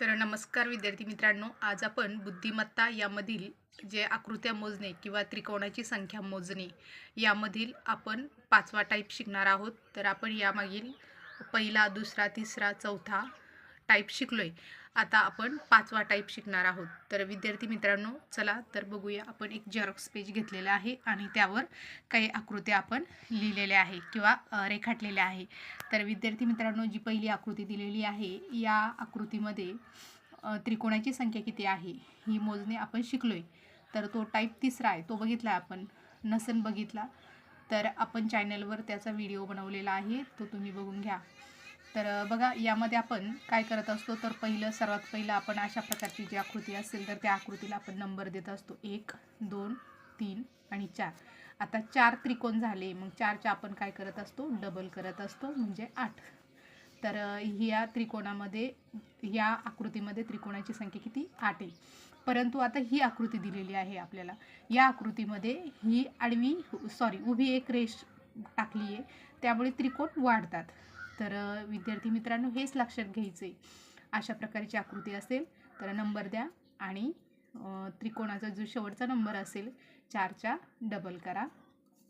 तर नमस्कार विद्यार्थी मित्रांनो आज आपण बुद्धिमत्ता यामधील जे आकृत्या मोजणे किंवा त्रिकोणाची संख्या मोजणे यामधील आपण पाचवा टाईप शिकणार आहोत. तर आपण यामागील पहिला दुसरा तिसरा चौथा टाईप शिकलो आहे आता आपण पाचवा टाईप शिकणार आहोत. तर विद्यार्थी मित्रांनो चला तर बघूया आपण एक झेरॉक्स पेज घेतलेला आहे आणि त्यावर काही आकृत्या आपण लिहिलेल्या आहे किंवा रेखाटलेल्या आहे. तर विद्यार्थी मित्रांनो जी पहिली आकृती दिलेली आहे या आकृतीमध्ये त्रिकोणाची संख्या किती आहे ही मोजणे आपण शिकलोय. तर तो टाईप तिसरा आहे तो बघितला आपण. नसन बघितला तर आपण चॅनलवर त्याचा व्हिडिओ बनवलेला आहे तो तुम्ही बघून घ्या. तर बघा यामध्ये आपण काय करत असतो? तर पहिलं सर्वात पहिलं आपण अशा प्रकारची जी आकृती असेल तर त्या आकृतीला आपण नंबर देत असतो. एक दोन तीन आणि चार. आता चार त्रिकोण झाले. मग चारच्या आपण काय करत असतो? डबल करत असतो म्हणजे आठ. तर ह्या त्रिकोणामध्ये या आकृतीमध्ये त्रिकोणाची संख्या किती? आठ आहे. परंतु आता ही आकृती दिलेली आहे आपल्याला. या आकृतीमध्ये ही आडवी सॉरी उभी एक रेष टाकली आहे त्यामुळे त्रिकोण वाढतात. तर विद्यार्थी मित्रांनो हेच लक्षात घ्यायचं अशा प्रकारची आकृती असेल तर नंबर द्या आणि त्रिकोणाचा जो शेवटचा नंबर असेल चारच्या डबल करा.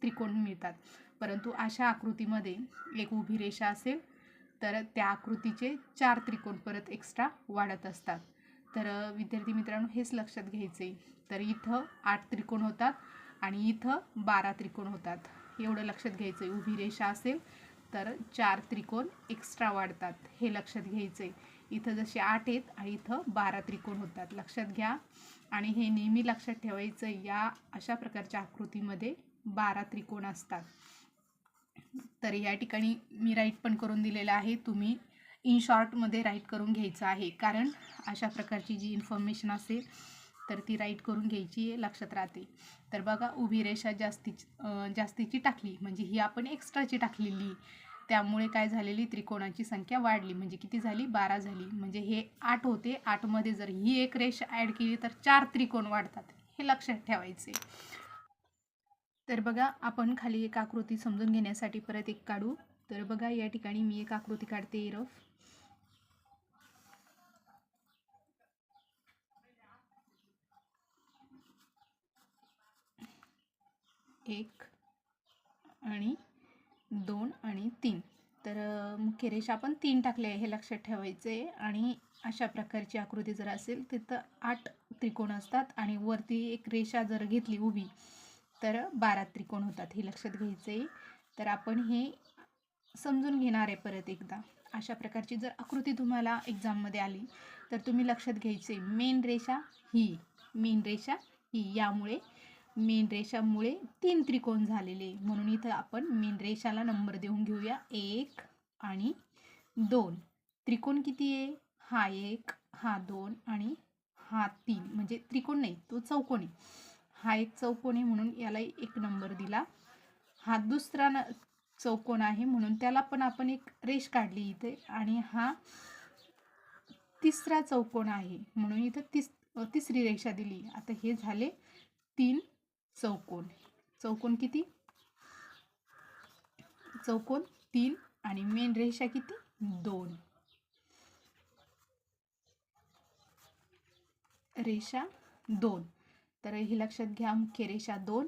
त्रिकोण मिळतात. परंतु अशा आकृतीमध्ये एक उभी रेषा असेल तर त्या आकृतीचे चार त्रिकोण परत एक्स्ट्रा वाढत असतात. तर विद्यार्थी मित्रांनो हेच लक्षात घ्यायचं आहे तर इथं आठ त्रिकोण होतात आणि इथं बारा त्रिकोण होतात. एवढं लक्षात घ्यायचं आहे उभी रेषा असेल तर चार त्रिकोण एक्स्ट्रा वाढतात. हे लक्षात घ्यायचं आहे इथं जसे आठ आहेत आणि इथं बारा त्रिकोण होतात. लक्षात घ्या. आणि हे नेहमी लक्षात ठेवायचं या अशा प्रकारच्या आकृतीमध्ये बारा त्रिकोण असतात. तर या ठिकाणी मी राईट पण करून दिलेलं आहे. तुम्ही इन शॉर्टमध्ये राईट करून घ्यायचं आहे. कारण अशा प्रकारची जी इन्फॉर्मेशन असेल तर ती राईट करून घ्यायची लक्षात राहते. तर बघा उभी रेषा जास्तीची जास्तीची टाकली. म्हणजे ही आपण एक्स्ट्राची टाकलेली. त्यामुळे काय झालेली? त्रिकोणाची संख्या वाढली. म्हणजे किती झाली? बारा झाली. म्हणजे हे आठ होते. आठमध्ये जर ही एक रेष ॲड केली तर चार त्रिकोण वाढतात. हे लक्षात ठेवायचे. तर बघा आपण खाली एक आकृती समजून घेण्यासाठी परत एक काढू. तर बघा या ठिकाणी मी एक आकृती काढते रफ. एक आणि दोन आणि तीन. तर मुख्य रेषा आपण तीन टाकले आहे हे लक्षात ठेवायचं आहे आणि अशा प्रकारची आकृती जर असेल तिथं आठ त्रिकोण असतात आणि वरती एक रेषा जर घेतली उभी तर बारा त्रिकोण होतात हे लक्षात घ्यायचं आहे. तर आपण हे समजून घेणार आहे परत एकदा. अशा प्रकारची जर आकृती तुम्हाला एक्झाममध्ये आली तर तुम्ही लक्षात घ्यायचे मेन रेषा ही मेन रेषा ही. यामुळे मेन रेषामुळे तीन त्रिकोण झालेले. म्हणून इथं आपण मेन रेषाला नंबर देऊन घेऊया. एक आणि दोन. त्रिकोण किती आहे? हा एक हा दोन आणि हा तीन. म्हणजे त्रिकोण नाही तो चौकोन आहे. हा एक चौकोन आहे म्हणून याला एक नंबर दिला. हा दुसरा न चौकोन आहे म्हणून त्याला पण आपण एक रेष काढली इथे. आणि हा तिसरा चौकोन आहे म्हणून इथं तिस तिसरी रेषा दिली. आता हे झाले तीन चौकोन. चौकोन किती? चौकोन तीन आणि मेन रेषा किती? दोन. रेषा दोन. तर हे लक्षात घ्या मुख्य रेषा दोन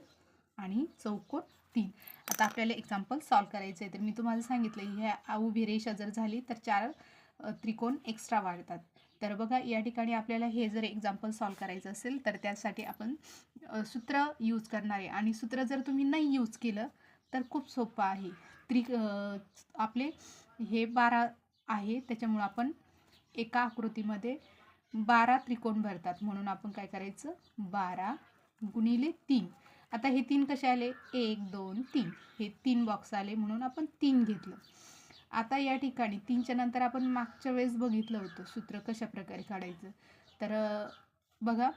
आणि चौकोन तीन. आता आपल्याला एक्झाम्पल सॉल्व करायचं आहे. तर मी तुम्हाला सांगितलं ह्या उभी रेषा जर झाली तर चार त्रिकोण एक्स्ट्रा वाढतात. तर बघा या ठिकाणी आपल्याला हे जर एक्झाम्पल सॉल्व करायचं असेल तर त्यासाठी आपण सूत्र यूज करणार आहे. आणि सूत्र जर तुम्ही नाही यूज केलं तर खूप सोपं आहे. त्रि आपले हे बारा आहे त्याच्यामुळं आपण एका आकृतीमध्ये बारा त्रिकोण भरतात. म्हणून आपण काय करायचं? बारा गुणिले तीन. आता हे तीन कसे आले? एक दोन तीन. हे तीन बॉक्स आले म्हणून आपण तीन घेतलं. आता या ठिकाणी तीनच्या नंतर आपण मागच्या वेळेस बघितलं होतं सूत्र कशा प्रकारे काढायचं. तर बघा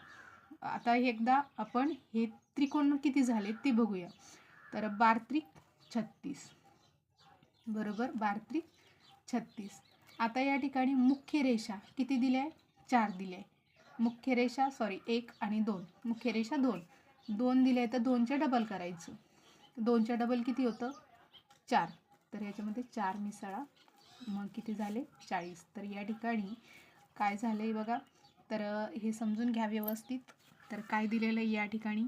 आता एकदा आपण हे त्रिकोण किती झाले ते बघूया. तर बारत्रिक छत्तीस. बरोबर बारत्रिक छत्तीस. आता या ठिकाणी मुख्य रेषा किती दिल्या आहे? चार दिल्या आहे. मुख्य रेषा सॉरी एक आणि दोन. मुख्य रेषा दोन. दोन दिले तर दोनच्या डबल करायचं. दोनच्या डबल किती होतं? चार. तर याच्यामध्ये चार मिसळा. मग किती झाले? चाळीस. तर या ठिकाणी काय झालं आहे बघा? तर हे समजून घ्या व्यवस्थित. तर काय दिलेलं आहे या ठिकाणी?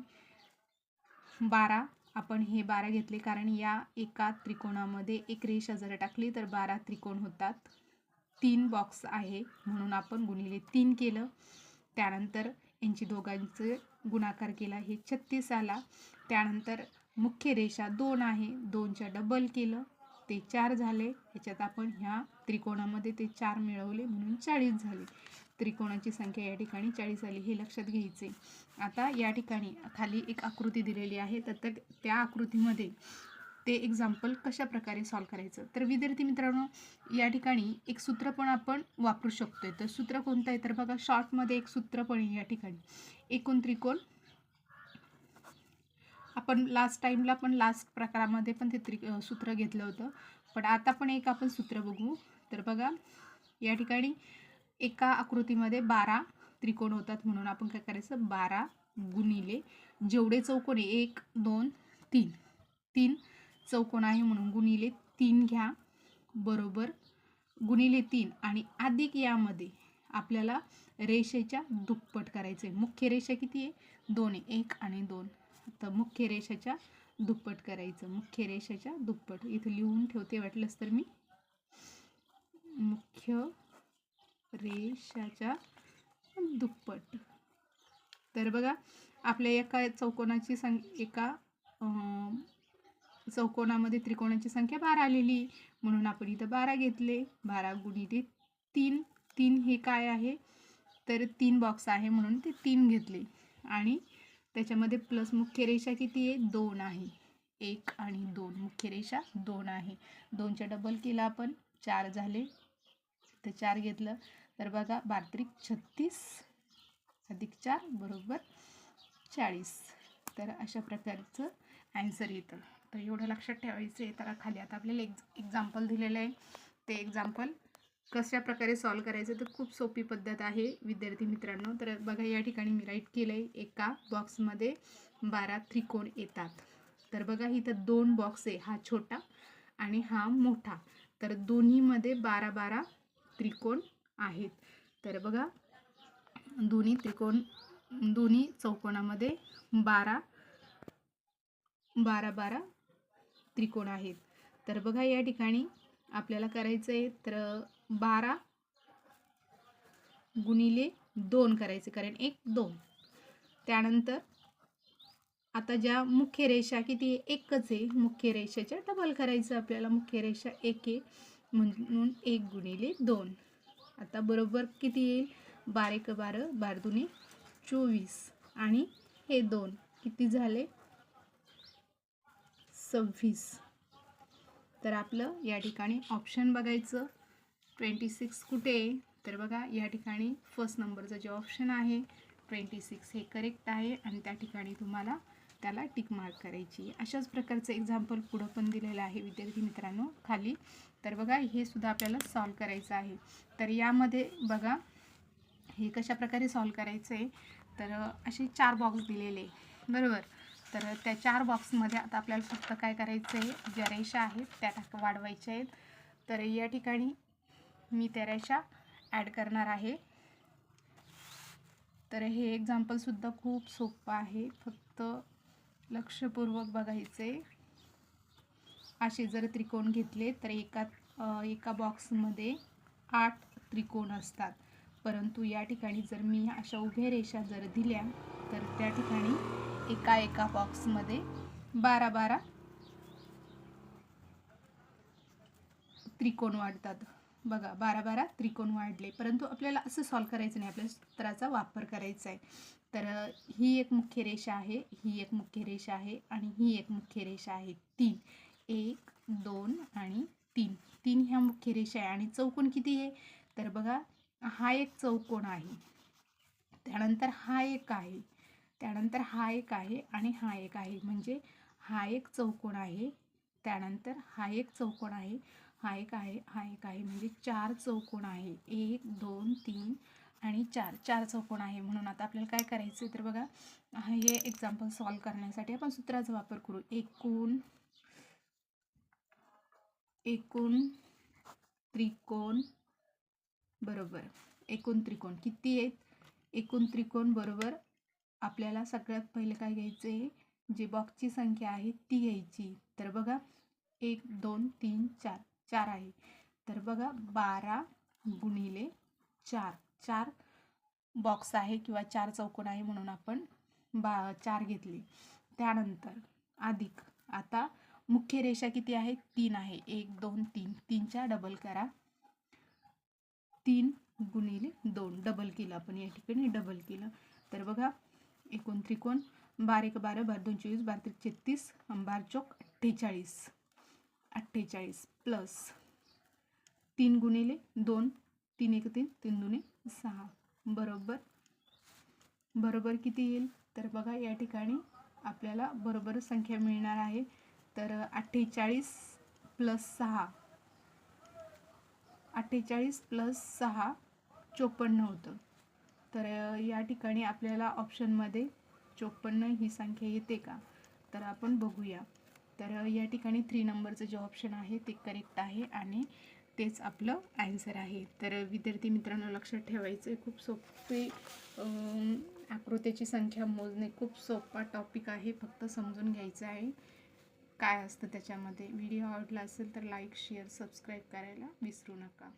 बारा. आपण हे बारा घेतले कारण या एका त्रिकोणामध्ये एक रेषा जर टाकली तर बारा त्रिकोण होतात. तीन बॉक्स आहे म्हणून आपण गुणिले तीन केलं. त्यानंतर यांची दोघांचे गुणाकार केला. हे छत्तीस आला. त्यानंतर मुख्य रेषा दोन आहे. दोनच्या डबल केलं. ते चार झाले. याच्यात आपण ह्या त्रिकोणामध्ये ते चार मिळवले म्हणून चाळीस झाले. त्रिकोणाची संख्या या ठिकाणी चाळीस आली हे लक्षात घ्यायचे. आता या ठिकाणी खाली एक आकृती दिलेली आहे. तर त्या- त्या आकृतीमध्ये ते एक्झाम्पल कशा प्रकारे सॉल्व करायचं? तर विद्यार्थी मित्रांनो या ठिकाणी एक सूत्र पण आपण वापरू शकतोय. तर सूत्र कोणतं आहे? तर बघा शॉर्टमध्ये एक सूत्र पण आहे या ठिकाणी. एकूण त्रिकोण आपण लास्ट टाईमला पण लास्ट प्रकारामध्ये पण ते त्रि सूत्र घेतलं होतं. पण आता पण एक आपण सूत्र बघू. तर बघा या ठिकाणी एका आकृतीमध्ये बारा त्रिकोण होतात म्हणून आपण काय करायचं? बारा गुणिले जेवढे चौकोन आहे एक दोन तीन. तीन चौकोन आहे म्हणून गुणिले तीन घ्या. बरोबर. गुणिले तीन आणि अधिक यामध्ये आपल्याला रेषेच्या दुप्पट करायचे मुख्य रेषा किती आहे? दोन एक आणि दोन. तर मुख्य रेषाच्या दुप्पट करायचं. मुख्य रेषाच्या दुप्पट. इथं लिहून ठेवते वाटलंच तर मी. मुख्य रेषाच्या दुप्पट. तर बघा आपल्या एका चौकोनाची संख एका चौकोनामध्ये त्रिकोणाची संख्या बारा आलेली. म्हणून आपण इथं बारा घेतले. बारा गुणिले तीन. तीन हे काय आहे? तर तीन बॉक्स आहे म्हणून ते तीन घेतले. आणि त्याच्यामध्ये प्लस मुख्य रेषा किती आहे? दोन आहे. एक आणि दोन. मुख्य रेषा दोन आहे. दोनच्या डबल केला आपण चार झाले. तर चार घेतलं. तर बघा बात्रिक छत्तीस अधिक चार बरोबर चाळीस. तर अशा प्रकारचं ॲन्सर येतं. तर एवढं लक्षात ठेवायचं आहे. तर खाली आता आपल्याला एक्झ एक्झाम्पल दिलेलं आहे. ते एक्झाम्पल कशा प्रकारे सॉल्व करायचं तर खूप सोपी पद्धत आहे विद्यार्थी मित्रांनो. तर बघा या ठिकाणी मी राईट केलं आहे एका बॉक्समध्ये बारा त्रिकोण येतात. तर बघा इथं दोन बॉक्स आहे. हा छोटा आणि हा मोठा. तर दोन्हीमध्ये बारा बारा त्रिकोण आहेत. तर बघा दोन्ही त्रिकोण दोन्ही चौकोनामध्ये बारा बारा बारा त्रिकोण आहेत. तर बघा या ठिकाणी आपल्याला करायचं आहे तर बारा गुणिले दोन करायचे कारण एक दोन. त्यानंतर आता ज्या मुख्य रेषा किती आहे? एकच आहे. मुख्य रेषेच्या डबल करायचं आपल्याला. मुख्य रेषा एक आहे. म्हणून एक गुणिले दोन. आता बरोबर किती येईल? बारा एक बारा बारा दुने चोवीस. आणि हे दोन किती झाले? सव्वीस. तर आपलं या ठिकाणी ऑप्शन बघायचं. ट्वेंटी सिक्स कुठे आहे? तर बघा या ठिकाणी फर्स्ट नंबरचं जे ऑप्शन आहे ट्वेंटी सिक्स हे करेक्ट आहे आणि त्या ठिकाणी तुम्हाला त्याला टिक मार्क करायची अशाच प्रकारचं एक्झाम्पल पुढं पण दिलेलं आहे विद्यार्थी मित्रांनो खाली. तर बघा हे सुद्धा आपल्याला सॉल्व करायचं आहे. तर यामध्ये बघा हे कशा प्रकारे सॉल्व करायचं आहे तर असे चार बॉक्स दिलेले बरोबर? तर त्या चार बॉक्समध्ये आता आपल्याला फक्त काय करायचं आहे ज्या रेषा आहेत त्या टाक वाढवायच्या आहेत. तर या ठिकाणी मी त्या रेषा ॲड करणार आहे. तर हे एक्झाम्पलसुद्धा खूप सोपं आहे. फक्त लक्षपूर्वक बघायचे. असे जर त्रिकोण घेतले तर एका एका बॉक्समध्ये आठ त्रिकोण असतात. परंतु या ठिकाणी जर मी अशा उभ्या रेषा जर दिल्या तर त्या ठिकाणी एका एका बॉक्समध्ये बारा बारा त्रिकोण वाढतात. बघा बारा बारा त्रिकोण वाढले. परंतु आपल्याला असं सॉल्व करायचं नाही. आपल्या सूत्राचा वापर करायचा आहे. तर ही एक मुख्य रेषा आहे ही एक मुख्य रेषा आहे आणि ही एक मुख्य रेषा आहे. तीन. एक दोन आणि तीन. तीन ह्या मुख्य रेषा आहे. आणि चौकोन किती आहे? तर बघा हा एक चौकोन आहे. त्यानंतर हा एक आहे. त्यानंतर हा एक आहे आणि हा एक आहे. म्हणजे हा एक चौकोन आहे. त्यानंतर हा एक चौकोन आहे. हा एक आहे हा एक आहे म्हणजे चार चौकोन आहे. एक दोन तीन आणि चार. चार चौकोन आहे म्हणून आता आपल्याला काय करायचं आहे तर बघा हे एक्झाम्पल सॉल्व करण्यासाठी आपण सूत्राचा वापर करू. एकूण एकूण त्रिकोण बरोबर. एकूण त्रिकोण. किती आहेत? एकूण त्रिकोण बरोबर. आपल्याला सगळ्यात पहिले काय घ्यायचं आहे जे बॉक्सची संख्या आहे ती घ्यायची. तर बघा एक दोन तीन चार. चार आहे. तर बघा बारा गुणिले चार. चार बॉक्स आहे किंवा चार चौकोन आहे म्हणून आपण बा चार घेतले. त्यानंतर अधिक. आता मुख्य रेषा किती आहे? तीन आहे. एक दोन तीन. तीनच्या डबल करा. तीन गुणिले दोन. डबल केलं आपण. या ठिकाणी डबल केलं. तर बघा एकूण त्रिकोण बारा एक बारा बार दोन चोवीस बारा त्रिक छत्तीस बार चौक अठ्ठेचाळीस. अठ्ठेचाळीस प्लस तीन गुणिले दोन तीन एक तीन तीन दुने सहा. बरोबर? बरोबर किती येईल? तर बघा या ठिकाणी आपल्याला बरोबर संख्या मिळणार आहे. तर अठ्ठेचाळीस प्लस सहा. अठ्ठेचाळीस प्लस सहा चोपन्न होतं. तर या ठिकाणी आपल्याला ऑप्शनमध्ये चोपन्न ही संख्या येते का? तर आपण बघूया. तर या ठिकाणी थ्री नंबरचं जे ऑप्शन आहे ते करेक्ट आहे आणि तेच आपलं ॲन्सर आहे. तर विद्यार्थी मित्रांनो लक्षात ठेवायचं आहे खूप सोपे आकृत्याची संख्या मोजणे खूप सोपा टॉपिक आहे. फक्त समजून घ्यायचं आहे काय असतं त्याच्यामध्ये. व्हिडिओ आवडला असेल तर लाईक शेअर सबस्क्राईब करायला विसरू नका.